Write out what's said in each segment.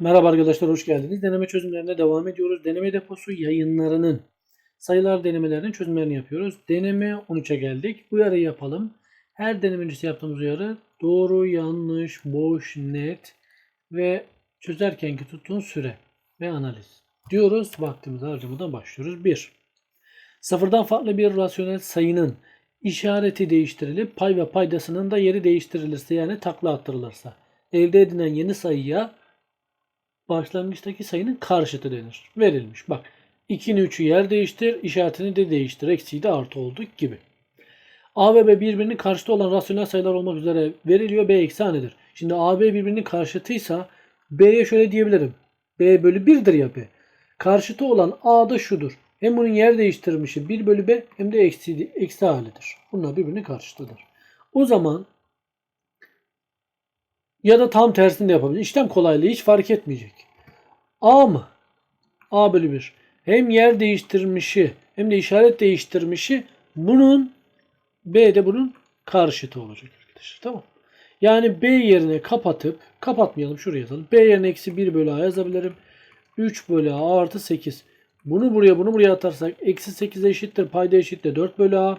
Merhaba arkadaşlar hoş geldiniz. Deneme çözümlerine devam ediyoruz. Deneme deposu yayınlarının sayılar denemelerinin çözümlerini yapıyoruz. Deneme 13'e geldik. Bu yarıyı yapalım. Her deneme öncesi yaptığımız uyarı doğru, yanlış, boş, net ve çözerkenki tuttuğun süre ve analiz. Diyoruz. Vaktimizi harcamadan başlıyoruz. 1. Sıfırdan farklı bir rasyonel sayının işareti değiştirilip pay ve paydasının da yeri değiştirilirse yani takla attırılırsa elde edilen yeni sayıya başlangıçtaki sayının karşıtı denir. Verilmiş. Bak 2'nin 3'ü yer değiştir, işaretini de değiştir. Eksiği de artı olduk gibi. A ve B birbirinin karşıtı olan rasyonel sayılar olmak üzere veriliyor. B eksi A nedir? Şimdi A, B birbirinin karşıtıysa B'ye şöyle diyebilirim. B bölü 1'dir ya B. Karşıtı olan A da şudur. Hem bunun yer değiştirmişi 1 bölü B hem de eksi, eksi halidir. Bunlar birbirine karşıtıdır. O zaman ya da tam tersini de yapabilir. İşlem kolaylığı hiç fark etmeyecek. A mı? A bölü 1. Hem yer değiştirmişi hem de işaret değiştirmişi bunun B de bunun karşıtı olacak arkadaşlar. Tamam. Yani B yerine kapatıp kapatmayalım şuraya yazalım. B yerine eksi 1 bölü A yazabilirim. 3 bölü A artı 8. Bunu buraya bunu buraya atarsak eksi 8 eşittir. Payda eşittir 4 bölü A.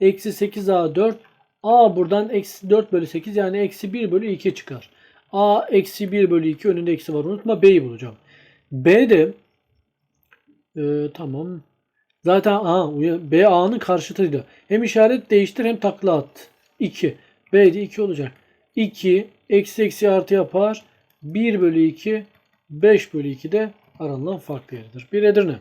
Eksi 8A 4. A buradan eksi 4 bölü 8 yani eksi 1 bölü 2 çıkar. A eksi 1 bölü 2 önünde eksi var unutma B'yi bulacağım. B de e, tamam. Zaten A, B A'nın karşıtıydı. Hem işaret değiştir hem takla at. 2. B de 2 olacak. 2 eksi eksi artı yapar. 1 bölü 2 5 bölü 2 de aranılan fark değeridir. Bir Edirne.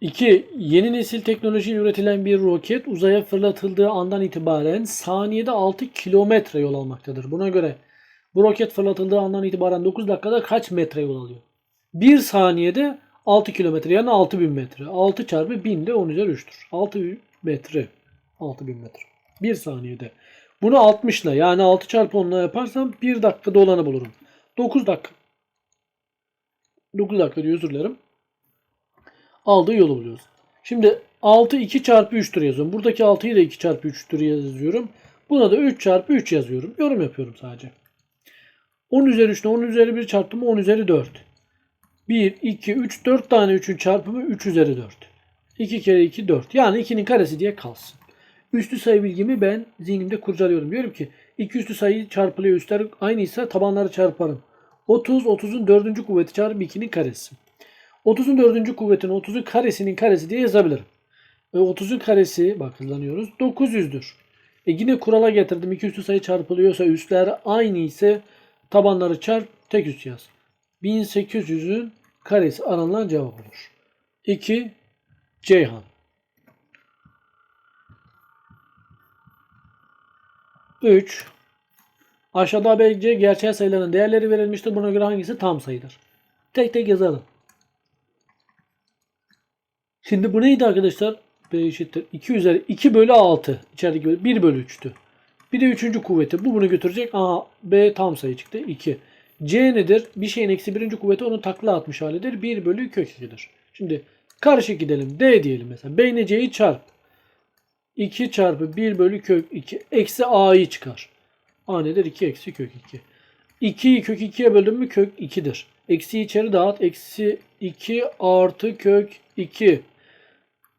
İki, yeni nesil teknolojiyle üretilen bir roket uzaya fırlatıldığı andan itibaren saniyede 6 kilometre yol almaktadır. Buna göre bu roket fırlatıldığı andan itibaren 9 dakikada kaç metre yol alıyor? 1 saniyede 6 kilometre yani 6000 metre. 6 çarpı 1000 de 10 üzeri 3'tür. 6 metre. 6000 metre. 1 saniyede. Bunu 60 ile yani 6 çarpı 10 ile yaparsam 1 dakikada olanı bulurum. 9 dakika. 9 dakika diyor özür dilerim aldığı yolu buluyoruz. Şimdi 6 2 çarpı 3'tür yazıyorum. Buradaki 6'yı da 2 çarpı 3'tür yazıyorum. Buna da 3 çarpı 3 yazıyorum. Yorum yapıyorum sadece. 10 üzeri 3 ile 10 üzeri 1 çarpımı 10 üzeri 4. 1, 2, 3, 4 tane 3'ün çarpımı 3 üzeri 4. 2 kere 2 4. Yani 2'nin karesi diye kalsın. Üstü sayı bilgimi ben zihnimde kurcalıyorum. Diyorum ki iki üstü sayı çarpılıyor. Üstler aynıysa tabanları çarparım. 30, 30'un 4. kuvveti çarpı 2'nin karesi. 30'un 4. kuvvetini 30'un karesinin karesi diye yazabilirim. Ve 30'un karesi bak hızlanıyoruz 900'dür. E yine kurala getirdim. İki üstü sayı çarpılıyorsa üstler aynı ise tabanları çarp tek üst yaz. 1800'ün karesi aranılan cevap olur. 2. Ceyhan. 3. Aşağıda ABC gerçel sayıların değerleri verilmiştir. Buna göre hangisi tam sayıdır? Tek tek yazalım. Şimdi bu neydi arkadaşlar? B eşittir 2 üzeri 2 bölü 6. İçerideki bölü 1 bölü 3'tü. Bir de üçüncü kuvveti. Bu bunu götürecek. Aha B tam sayı çıktı. 2. C nedir? Bir şeyin eksi birinci kuvveti onu takla atmış halidir. 1 bölü kök 2'dir. Şimdi karışık gidelim. D diyelim mesela. B ile C'yi çarp. 2 çarpı 1 bölü kök 2. Eksi A'yı çıkar. A nedir? 2 eksi kök 2. 2'yi kök 2'ye böldüm mü kök 2'dir. Eksiyi içeri dağıt. Eksi 2 artı kök 2.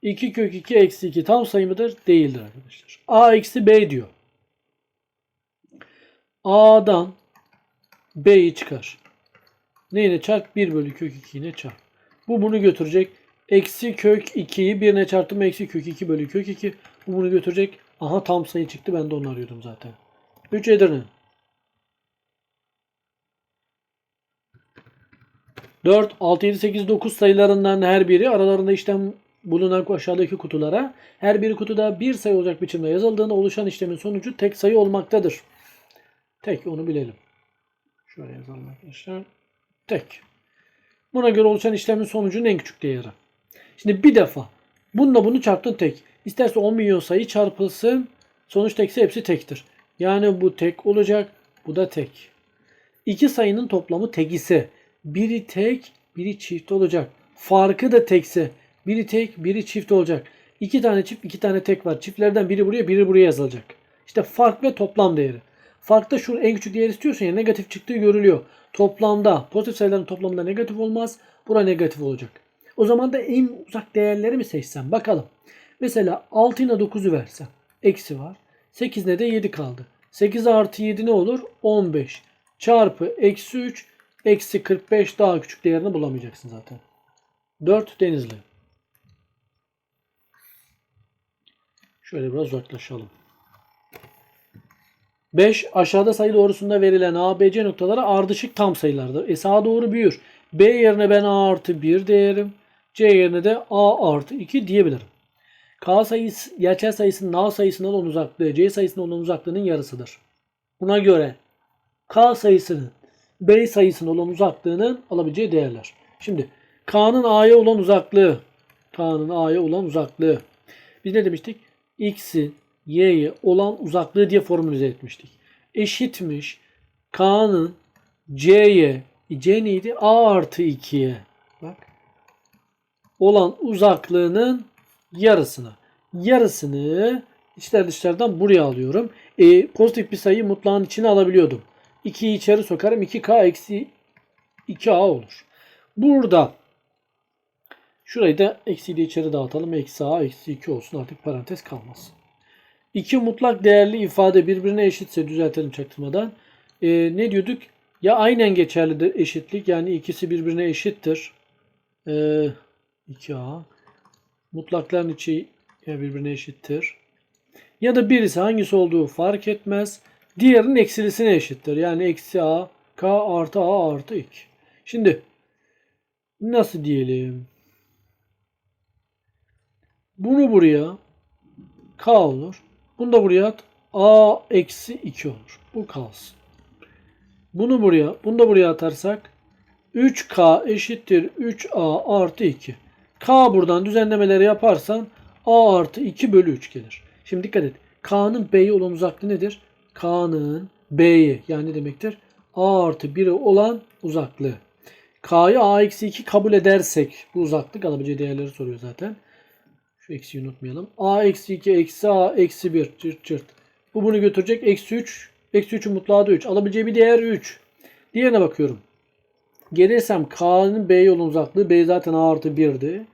2 kök 2 eksi 2 tam sayı mıdır? Değildir arkadaşlar. A eksi B diyor. A'dan B'yi çıkar. Neyle çarp? 1 bölü kök 2 ile çarp. Bu bunu götürecek. Eksi kök 2'yi birine çarptım. Eksi kök 2 bölü kök 2. Bu bunu götürecek. Aha tam sayı çıktı. Ben de onu arıyordum zaten. 3 Edirne. 4, 6, 7, 8, 9 sayılarından her biri aralarında işlem bulunan aşağıdaki kutulara her bir kutuda bir sayı olacak biçimde yazıldığında oluşan işlemin sonucu tek sayı olmaktadır. Tek onu bilelim. Şöyle yazalım arkadaşlar. Tek. Buna göre oluşan işlemin sonucunun en küçük değeri. Şimdi bir defa bununla bunu çarptın tek. İsterse 10 milyon sayı çarpılsın. Sonuç tekse hepsi tektir. Yani bu tek olacak. Bu da tek. İki sayının toplamı tek ise biri tek biri çift olacak. Farkı da tekse biri tek, biri çift olacak. İki tane çift, iki tane tek var. Çiftlerden biri buraya, biri buraya yazılacak. İşte fark ve toplam değeri. Farkta şu en küçük değer istiyorsun ya negatif çıktığı görülüyor. Toplamda pozitif sayıların toplamında negatif olmaz. Bura negatif olacak. O zaman da en uzak değerleri mi seçsem? Bakalım. Mesela 6 ile 9'u versem. Eksi var. 8 ile de 7 kaldı. 8 artı 7 ne olur? 15. Çarpı eksi 3. Eksi 45 daha küçük değerini bulamayacaksın zaten. 4 Denizli. Şöyle biraz uzaklaşalım. 5. Aşağıda sayı doğrusunda verilen A, B, C noktaları ardışık tam sayılardır. E sağa doğru büyür. B yerine ben A artı 1 değerim. C yerine de A artı 2 diyebilirim. K sayısı gerçel sayısının A sayısından olan uzaklığı C sayısından olan uzaklığının yarısıdır. Buna göre K sayısının B sayısının olan uzaklığının alabileceği değerler. Şimdi K'nın A'ya olan uzaklığı K'nın A'ya olan uzaklığı. Biz ne demiştik? X'in Y'ye olan uzaklığı diye formülize etmiştik. Eşitmiş K'nın C'ye C neydi? A artı 2'ye bak olan uzaklığının yarısına. Yarısını içler dışlardan buraya alıyorum. E, pozitif bir sayı mutlağın içine alabiliyordum. 2'yi içeri sokarım. 2K eksi 2A olur. Burada şurayı da eksiyi de içeri dağıtalım. Eksi A eksi 2 olsun. Artık parantez kalmaz. İki mutlak değerli ifade birbirine eşitse düzeltelim çaktırmadan. E, ne diyorduk? Ya aynen geçerlidir eşitlik. Yani ikisi birbirine eşittir. E, 2A. Mutlakların içi birbirine eşittir. Ya da birisi hangisi olduğu fark etmez. Diğerinin eksilisine eşittir. Yani eksi A, K artı A artı 2. Şimdi nasıl diyelim? Bunu buraya K olur. Bunu da buraya at. A eksi 2 olur. Bu kalsın. Bunu buraya, bunu da buraya atarsak 3K eşittir 3A artı 2. K buradan düzenlemeleri yaparsan A artı 2 bölü 3 gelir. Şimdi dikkat et. K'nın B'ye olan uzaklığı nedir? K'nın B'ye yani demektir? A artı 1'e olan uzaklığı. K'yı A eksi 2 kabul edersek bu uzaklık alabileceği değerleri soruyor zaten. Şu eksiyi unutmayalım. A eksi 2 eksi A eksi 1 çırt çırt. Bu bunu götürecek. Eksi 3. Eksi 3'ün mutlağı da 3. Alabileceği bir değer 3. Diğerine bakıyorum. Gelirsem K'nın B yolun uzaklığı B zaten A artı 1'di.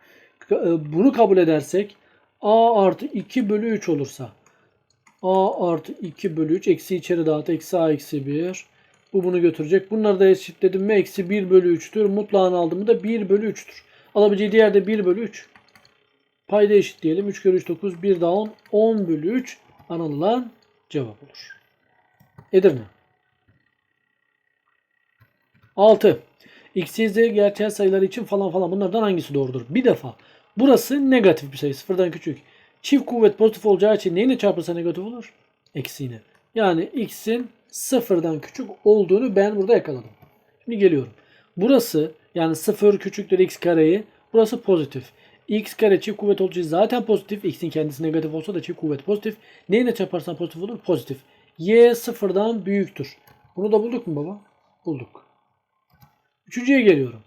Bunu kabul edersek A artı 2 bölü 3 olursa A artı 2 bölü 3 eksi içeri dağıt eksi A eksi 1 bu bunu götürecek. Bunları da eşitledim mi eksi 1 bölü 3'tür. Mutlağını aldım da 1 bölü 3'tür. Alabileceği diğer de 1 bölü 3. Payda eşit diyelim. 3 kere 3 9 1 daha 10 10 bölü 3 aranılan cevap olur. Edirne. 6. X, Y, Z gerçel sayılar için falan falan bunlardan hangisi doğrudur? Bir defa burası negatif bir sayı sıfırdan küçük. Çift kuvvet pozitif olacağı için neyle çarpılsa negatif olur? Eksiğine. Yani x'in sıfırdan küçük olduğunu ben burada yakaladım. Şimdi geliyorum. Burası yani sıfır küçüktür x kareyi. Burası pozitif. x kare çift kuvvet olduğu için zaten pozitif. x'in kendisi negatif olsa da çift kuvvet pozitif. Neyle çarparsan pozitif olur? Pozitif. y sıfırdan büyüktür. Bunu da bulduk mu baba? Bulduk. Üçüncüye geliyorum.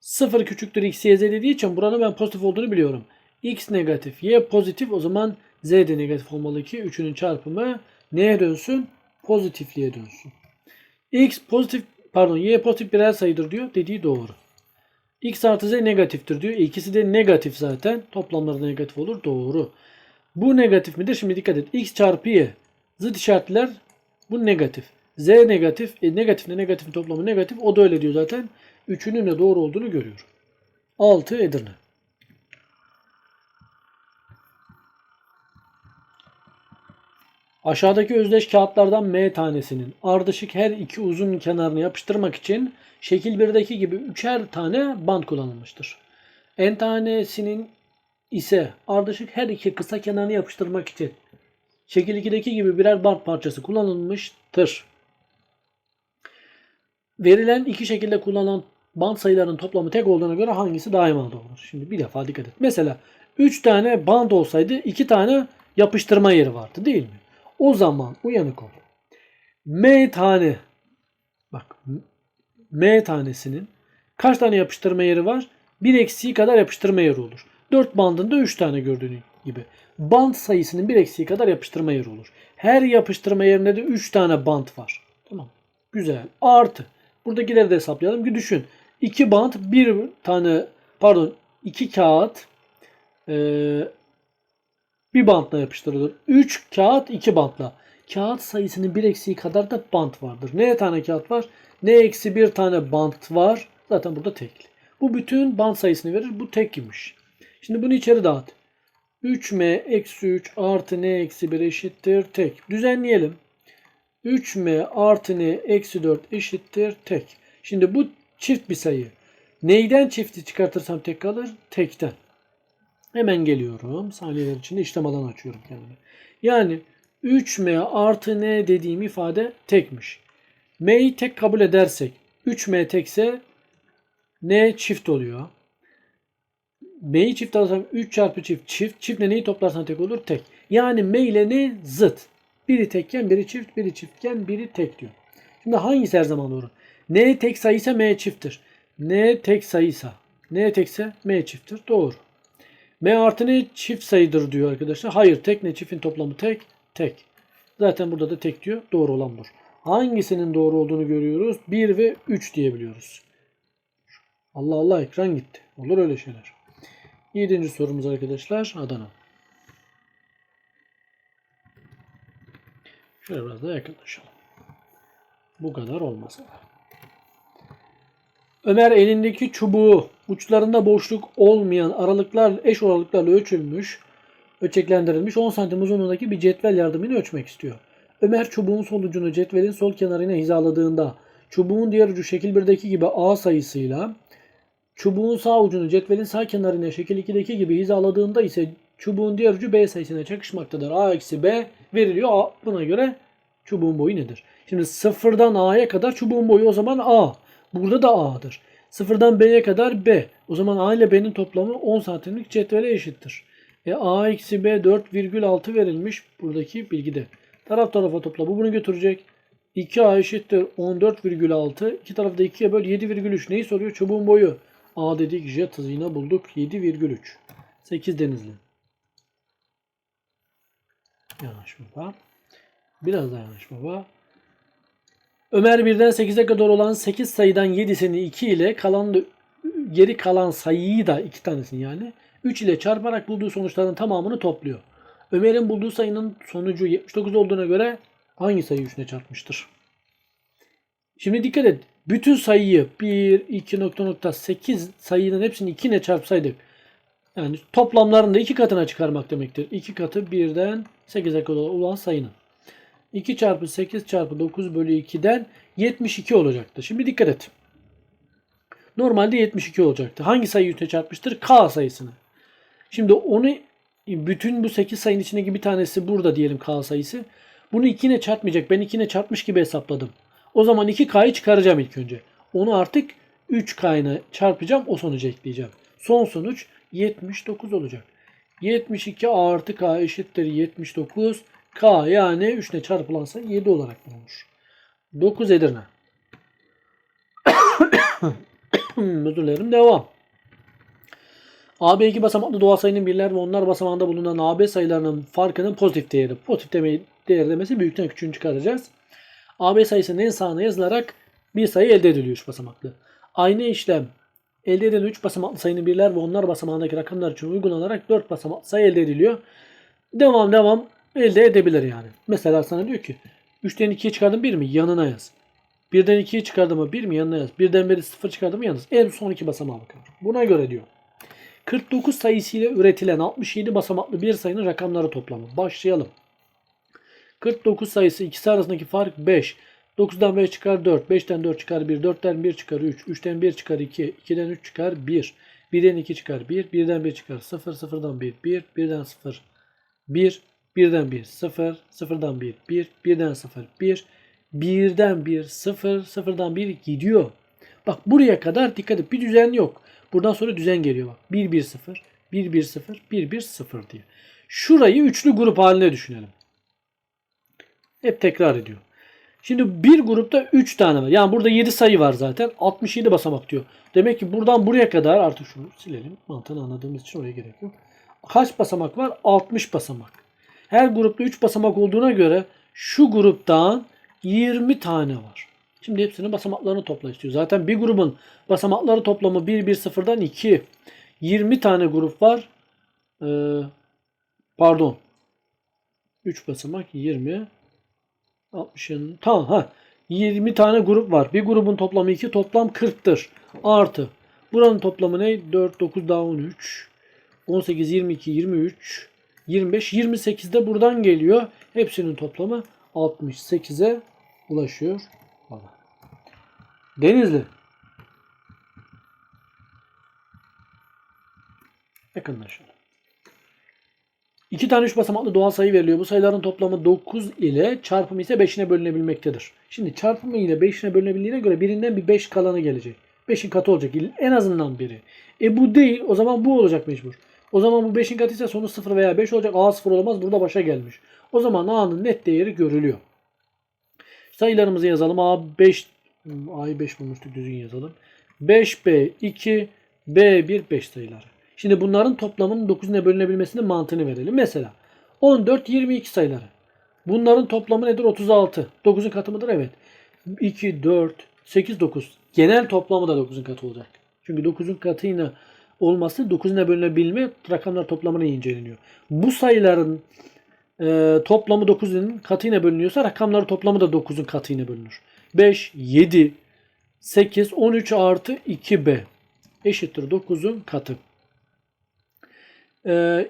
0 küçüktür x, y, z dediği için buranın ben pozitif olduğunu biliyorum. X negatif, y pozitif o zaman z de negatif olmalı ki üçünün çarpımı neye dönsün? Pozitifliğe dönsün. x pozitif pardon y pozitif birer sayıdır diyor. Dediği doğru. x artı z negatiftir diyor. İkisi de negatif zaten. Toplamları negatif olur. Doğru. Bu negatif midir? Şimdi dikkat et. x çarpı y. Zıt işaretler bu negatif. Z negatif. E, negatifle negatifin toplamı negatif. O da öyle diyor zaten. Üçünün de doğru olduğunu görüyorum. 6 Edirne. Aşağıdaki özdeş kağıtlardan M tanesinin ardışık her iki uzun kenarını yapıştırmak için şekil 1'deki gibi üçer tane bant kullanılmıştır. N tanesinin ise ardışık her iki kısa kenarını yapıştırmak için şekil 2'deki gibi birer bant parçası kullanılmıştır. Verilen iki şekilde kullanılan bant sayılarının toplamı tek olduğuna göre hangisi daima doğrudur? Şimdi bir defa dikkat et. Mesela 3 tane bant olsaydı 2 tane yapıştırma yeri vardı değil mi? O zaman uyanık ol. M tane bak M tanesinin kaç tane yapıştırma yeri var? Bir eksiği kadar yapıştırma yeri olur. 4 bandında 3 tane gördüğün gibi. bant sayısının bir eksiği kadar yapıştırma yeri olur. Her yapıştırma yerinde de 3 tane bant var. Tamam. Güzel. Artı. Buradakileri de hesaplayalım ki düşün. 2 bant, bir tane pardon 2 kağıt bir bantla yapıştırılır. 3 kağıt 2 bantla. Kağıt sayısının bir eksiği kadar da bant vardır. Ne tane kağıt var? Ne eksi bir tane bant var. Zaten burada tekli. Bu bütün bant sayısını verir. Bu tek imiş. Şimdi bunu içeri dağıt. 3m eksi 3 artı n eksi 1 eşittir tek. Düzenleyelim. 3m artı n eksi 4 eşittir tek. Şimdi bu çift bir sayı. Neyden çifti çıkartırsam tek kalır? Tekten. Hemen geliyorum. Saniyeler içinde işlem alanı açıyorum kendime. Yani 3m artı n dediğim ifade tekmiş. m'yi tek kabul edersek 3m tekse n çift oluyor. M'yi çift alırsam 3 çarpı çift çift. Çiftle neyi toplarsan tek olur? Tek. Yani M ile ne? Zıt. Biri tekken biri çift, biri çiftken biri tek diyor. Şimdi hangisi her zaman doğru? N tek sayıysa M çifttir. N tek sayıysa N tekse M çifttir. Doğru. M artı N çift sayıdır diyor arkadaşlar. Hayır tek ne çiftin toplamı tek. Tek. Zaten burada da tek diyor. Doğru olan bu. Hangisinin doğru olduğunu görüyoruz? 1 ve 3 diyebiliyoruz. Allah Allah ekran gitti. Olur öyle şeyler. Yedinci sorumuz arkadaşlar Adana. Şöyle biraz daha yakınlaşalım. Bu kadar olmasa da. Ömer elindeki çubuğu uçlarında boşluk olmayan aralıklar eş aralıklarla ölçülmüş, ölçeklendirilmiş 10 santim uzunluğundaki bir cetvel yardımıyla ölçmek istiyor. Ömer çubuğun sol ucunu cetvelin sol kenarına hizaladığında çubuğun diğer ucu şekil 1'deki gibi A sayısıyla Çubuğun sağ ucunu cetvelin sağ kenarına şekil 2'deki gibi hizaladığında ise çubuğun diğer ucu B sayısına çakışmaktadır. A eksi B veriliyor. A, buna göre çubuğun boyu nedir? Şimdi sıfırdan A'ya kadar çubuğun boyu o zaman A. Burada da A'dır. Sıfırdan B'ye kadar B. O zaman A ile B'nin toplamı 10 santimlik cetvele eşittir. E A eksi B 4,6 verilmiş buradaki bilgide. Taraf tarafa topla. Bu bunu götürecek. 2A eşittir 14,6. İki tarafı da 2'ye böl 7,3. Neyi soruyor? Çubuğun boyu. A dedik jet hızıyla bulduk. 7,3. 8 denizli. Yanlış baba. Biraz daha yanlış baba. Ömer birden 8'e kadar olan 8 sayıdan 7'sini 2 ile kalan da- geri kalan sayıyı da 2 tanesini yani 3 ile çarparak bulduğu sonuçların tamamını topluyor. Ömer'in bulduğu sayının sonucu 79 olduğuna göre hangi sayı 3 ile çarpmıştır? Şimdi dikkat et. Bütün sayıyı 1, 2 nokta nokta 8 sayının hepsini 2 ile çarpsaydık yani toplamlarını da 2 katına çıkarmak demektir. 2 katı 1'den 8'e kadar olan sayının. 2 çarpı 8 çarpı 9 bölü 2'den 72 olacaktı. Şimdi dikkat et. Normalde 72 olacaktı. Hangi sayıyı 3'e çarpmıştır? K sayısını. Şimdi onu bütün bu 8 sayının içindeki bir tanesi burada diyelim K sayısı. Bunu 2 ile çarpmayacak. Ben 2 ile çarpmış gibi hesapladım. O zaman 2K'yı çıkaracağım ilk önce. Onu artık 3K ile çarpacağım. O sonucu ekleyeceğim. Son sonuç 79 olacak. 72 artı K eşittir 79. K yani 3 ile çarpılansa 7 olarak bulunmuş. 9 Edirne. Özür dilerim. Devam. AB2 basamaklı doğal sayının birler ve onlar basamağında bulunan AB sayılarının farkının pozitif değeri. Pozitif demeyi, değer demesi büyükten küçüğünü çıkaracağız. AB sayısının en sağına yazılarak bir sayı elde ediliyor 3 basamaklı. Aynı işlem elde edilen 3 basamaklı sayının birler ve onlar basamağındaki rakamlar için uygulanarak 4 basamaklı sayı elde ediliyor. Devam devam elde edebilir yani. Mesela sana diyor ki 3'ten 2'ye çıkardım 1 mi? Yanına yaz. 1'den 2'ye çıkardım mı 1 mi? Yanına yaz. 1'den beri 0 çıkardım mı? Yalnız en son iki basamağa bakar. Buna göre diyor. 49 sayısıyla üretilen 67 basamaklı bir sayının rakamları toplamı. Başlayalım. 49 sayısı ikisi arasındaki fark 5. 9'dan 5 çıkar 4. 5'ten 4 çıkar 1. 4'ten 1 çıkar 3. 3'ten 1 çıkar 2. 2'den 3 çıkar 1. 1'den 2 çıkar 1. 1'den 1 çıkar 0. 0'dan 1 1. 1'den 0 1. 1'den 1 0. 0'dan 1 1. 1'den 0 1. 1'den 1 0. 0'dan 1 gidiyor. Bak buraya kadar dikkat et. Bir düzen yok. Buradan sonra düzen geliyor bak. 1 1 0. 1 1 0. 1 1 0 diye. Şurayı üçlü grup haline düşünelim. Hep tekrar ediyor. Şimdi bir grupta 3 tane var. Yani burada 7 sayı var zaten. 67 basamak diyor. Demek ki buradan buraya kadar artık şunu silelim. Mantığını anladığımız için oraya gerek yok. kaç basamak var? 60 basamak. Her grupta 3 basamak olduğuna göre şu gruptan 20 tane var. Şimdi hepsinin basamaklarını topla istiyor. Zaten bir grubun basamakları toplamı 1, 1, 0'dan 2. 20 tane grup var. Ee, pardon. 3 basamak 20. 60'ın tamam ha. 20 tane grup var. Bir grubun toplamı 2 toplam 40'tır. Artı. Buranın toplamı ne? 4, 9 daha 13. 18, 22, 23, 25, 28 de buradan geliyor. Hepsinin toplamı 68'e ulaşıyor. Bana. Denizli. Yakınlaşalım. İki tane üç basamaklı doğal sayı veriliyor. Bu sayıların toplamı 9 ile çarpımı ise 5'ine bölünebilmektedir. Şimdi çarpımı ile 5'ine bölünebildiğine göre birinden bir 5 kalanı gelecek. 5'in katı olacak. En azından biri. E bu değil. O zaman bu olacak mecbur. O zaman bu 5'in katı ise sonu 0 veya 5 olacak. A 0 olamaz. Burada başa gelmiş. O zaman A'nın net değeri görülüyor. Sayılarımızı yazalım. A 5 A'yı 5 bulmuştuk. Düzgün yazalım. 5B 2 B1 5 sayıları. Şimdi bunların toplamının 9'una bölünebilmesinin mantığını verelim. Mesela 14 22 sayıları. Bunların toplamı nedir? 36. 9'un katı mıdır? Evet. 2 4 8 9. Genel toplamı da 9'un katı olacak. Çünkü 9'un katıyla olması 9'una bölünebilme rakamlar toplamına inceleniyor. Bu sayıların e, toplamı 9'un katıyla bölünüyorsa rakamları toplamı da 9'un katıyla bölünür. 5, 7, 8, 13 artı 2b eşittir 9'un katı. E,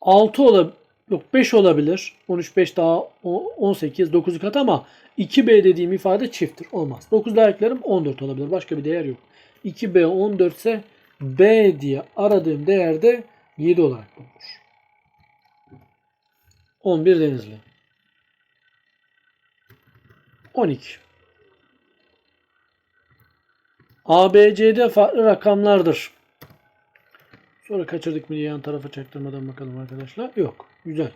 6 olabilir. Yok 5 olabilir. 13 5 daha 18 9'u kat ama 2b dediğim ifade çifttir. Olmaz. 9 daha eklerim 14 olabilir. Başka bir değer yok. 2b 14 ise b diye aradığım değerde 7 olarak bulunur. 11 Denizli. 12. ABCD farklı rakamlardır. Sonra kaçırdık mı yan tarafa çaktırmadan bakalım arkadaşlar. Yok. Güzel.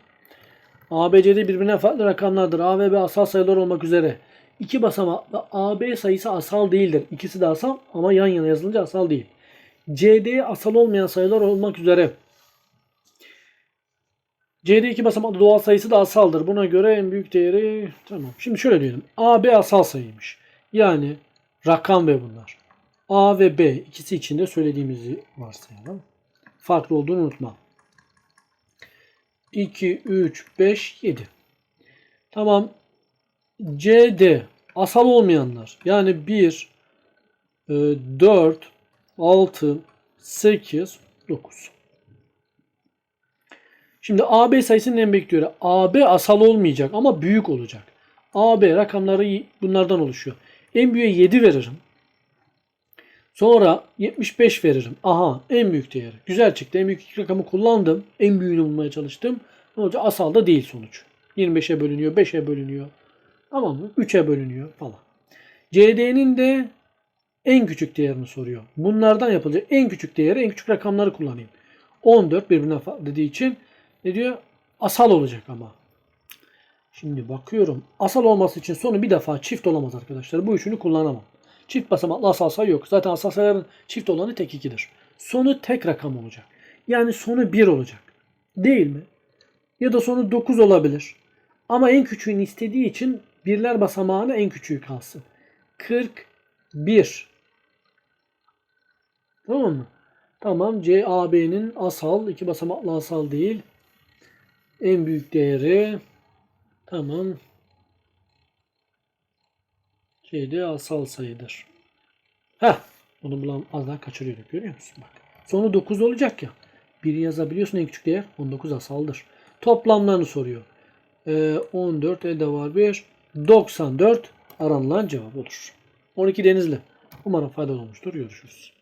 ABCD birbirine farklı rakamlardır. A ve B asal sayılar olmak üzere. İki basamaklı AB sayısı asal değildir. İkisi de asal ama yan yana yazılınca asal değil. CD asal olmayan sayılar olmak üzere. CD iki basamaklı doğal sayısı da asaldır. Buna göre en büyük değeri tamam. Şimdi şöyle diyelim. AB asal sayıymış. Yani rakam ve bunlar. A ve B ikisi içinde söylediğimizi varsayalım. Farklı olduğunu unutma. 2, 3, 5, 7. Tamam. CD asal olmayanlar. Yani 1, 4, 6, 8, 9. Şimdi AB sayısının en büyük değeri. AB asal olmayacak ama büyük olacak. AB rakamları bunlardan oluşuyor. En büyüğe 7 veririm. Sonra 75 veririm. Aha en büyük değeri. Güzel çıktı. En büyük iki rakamı kullandım. En büyüğünü bulmaya çalıştım. Ne olacak? Asal da değil sonuç. 25'e bölünüyor, 5'e bölünüyor. Tamam mı? 3'e bölünüyor falan. CD'nin de en küçük değerini soruyor. Bunlardan yapılacak en küçük değeri, en küçük rakamları kullanayım. 14 birbirine dediği için ne diyor? Asal olacak ama. Şimdi bakıyorum. Asal olması için sonu bir defa çift olamaz arkadaşlar. Bu üçünü kullanamam. Çift basamaklı asal sayı yok. Zaten asal sayıların çift olanı tek 2'dir. Sonu tek rakam olacak. Yani sonu 1 olacak. Değil mi? Ya da sonu 9 olabilir. Ama en küçüğünü istediği için birler basamağına en küçüğü kalsın. 41. Tamam mı? Tamam. CAB'nin asal. iki basamaklı asal değil. En büyük değeri tamam. Şeyde asal sayıdır. Heh. Bunu bulan az daha kaçırıyorduk. Görüyor musun? Bak. Sonu 9 olacak ya. Biri yazabiliyorsun en küçük değer. 19 asaldır. Toplamlarını soruyor. Ee, 14 elde var 1. 94 aranılan cevap olur. 12 Denizli. Umarım faydalı olmuştur. Görüşürüz.